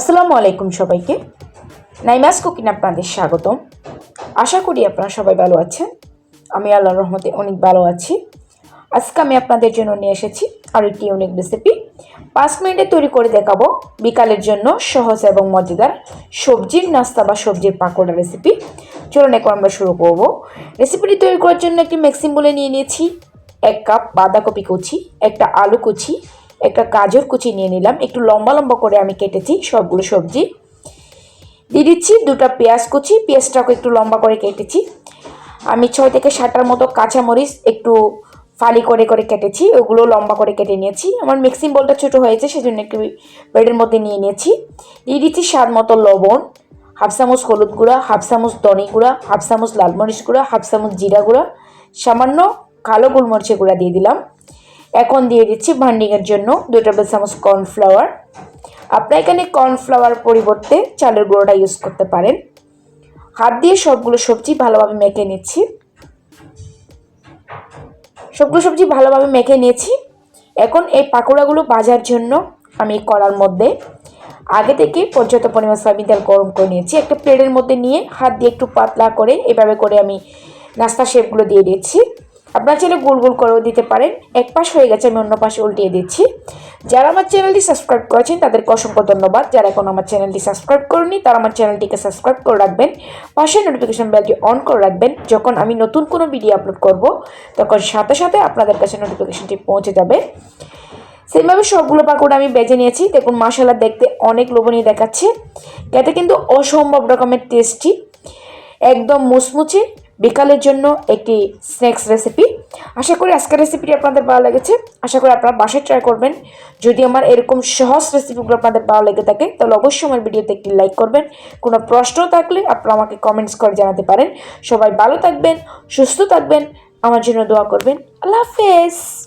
আসসালামু আলাইকুম সবাইকে। নাইমাস কুকিং আপনাদের স্বাগতম। আশা করি আপনারা সবাই ভালো আছেন। আমি আল্লাহর রহমতে অনেক ভালো আছি। আজকে আমি আপনাদের জন্য নিয়ে এসেছি আর একটি ইউনিক রেসিপি পাঁচ মিনিটে তৈরি করে দেখাবো বিকালের জন্য সহজ এবং মজাদার সবজির নাস্তা বা সবজির পাকোড়া রেসিপি চলুন এখন আমরা শুরু করব। রেসিপিটি তৈরি করার জন্য একটি ম্যাক্সিম বলে নিয়ে নিয়েছি। এক কাপ বাঁধাকপি কুচি, একটা আলু কুচি একটা গাজর কুচি নিয়ে নিলাম। একটু লম্বা লম্বা করে আমি কেটেছি সবগুলো সবজি। দিয়ে দিচ্ছি দুটো পেঁয়াজ কুচি, পেঁয়াজটাকে একটু লম্বা করে কেটেছি। আমি ছয় থেকে সাতটার মতো কাঁচামরিচ একটু ফালি করে করে কেটেছি, ওগুলো লম্বা করে কেটে নিয়েছি। আমার মিক্সিং বলটা ছোটো হয়েছে, সেজন্য একটু ব্রেডের মধ্যে নিয়ে নিয়েছি। দিয়ে দিচ্ছি স্বাদ মতো লবণ, হাফ চামচ হলুদ গুঁড়া, হাফ চামচ দনি গুঁড়া, হাফ চামচ লাল মরিচ গুঁড়া, হাফ চামচ জিরা গুঁড়া, সামান্য কালো গোলমরিচের গুঁড়া দিয়ে দিলাম। এখন দিয়ে দিচ্ছি ভান্ডিংয়ের জন্য দুই টেবিল চামচ কর্নফ্লাওয়ার। আপনারা এখানে কর্নফ্লাওয়ার পরিবর্তে চালের গুঁড়োটা ইউজ করতে পারেন। হাত দিয়ে সবগুলো সবজি ভালোভাবে মেখে নিচ্ছি। সবগুলো সবজি ভালোভাবে মেখে নিয়েছি। এখন এই পাকোড়াগুলো ভাজার জন্য আমি কড়ার মধ্যে আগে থেকে পর্যাপ্ত পরিমাণ সয়াবিন তেল গরম করে নিয়েছি। একটা প্লেটের মধ্যে নিয়ে হাত দিয়ে একটু পাতলা করে এভাবে করে আমি নাস্তা শেপগুলো দিয়ে দিচ্ছি। আপনারা চাইলে গোল গোল করেও দিতে পারেন। এক পাশ হয়ে গেছে, আমি অন্য পাশে উল্টিয়ে দিচ্ছি। যারা আমার চ্যানেলটি সাবস্ক্রাইব করেছেন, তাদেরকে অসংখ্য ধন্যবাদ। যারা এখন আমার চ্যানেলটি সাবস্ক্রাইব করেনি তারা আমার চ্যানেলটিকে সাবস্ক্রাইব করে রাখবেন। পাশে নোটিফিকেশন বেলটি অন করে রাখবেন। যখন আমি নতুন কোনো ভিডিও আপলোড করব, তখন সাথে সাথে আপনাদের কাছে নোটিফিকেশনটি পৌঁছে যাবে। সেইভাবে সবগুলো পাকোড়া আমি বেজে নিয়েছি। দেখুন মশলা দেখতে অনেক লোভনীয় দেখাচ্ছে। এতে কিন্তু অসম্ভব রকমের টেস্টি একদম মুচমুচে। বিকালের জন্য একটি স্ন্যাক্স রেসিপি আশা করি আজকের রেসিপিটি আপনাদের ভালো লেগেছে। আশা করি আপনারা বাসায় ট্রাই করবেন। যদি আমার এরকম সহজ রেসিপিগুলো আপনাদের ভালো লেগে থাকে, তাহলে অবশ্যই আমার ভিডিওতে একটি লাইক করবেন। কোনো প্রশ্ন থাকলে আপনারা আমাকে কমেন্টস করে জানাতে পারেন। সবাই ভালো থাকবেন, সুস্থ থাকবেন। আমার জন্য দোয়া করবেন। আল্লাহ হাফেজ।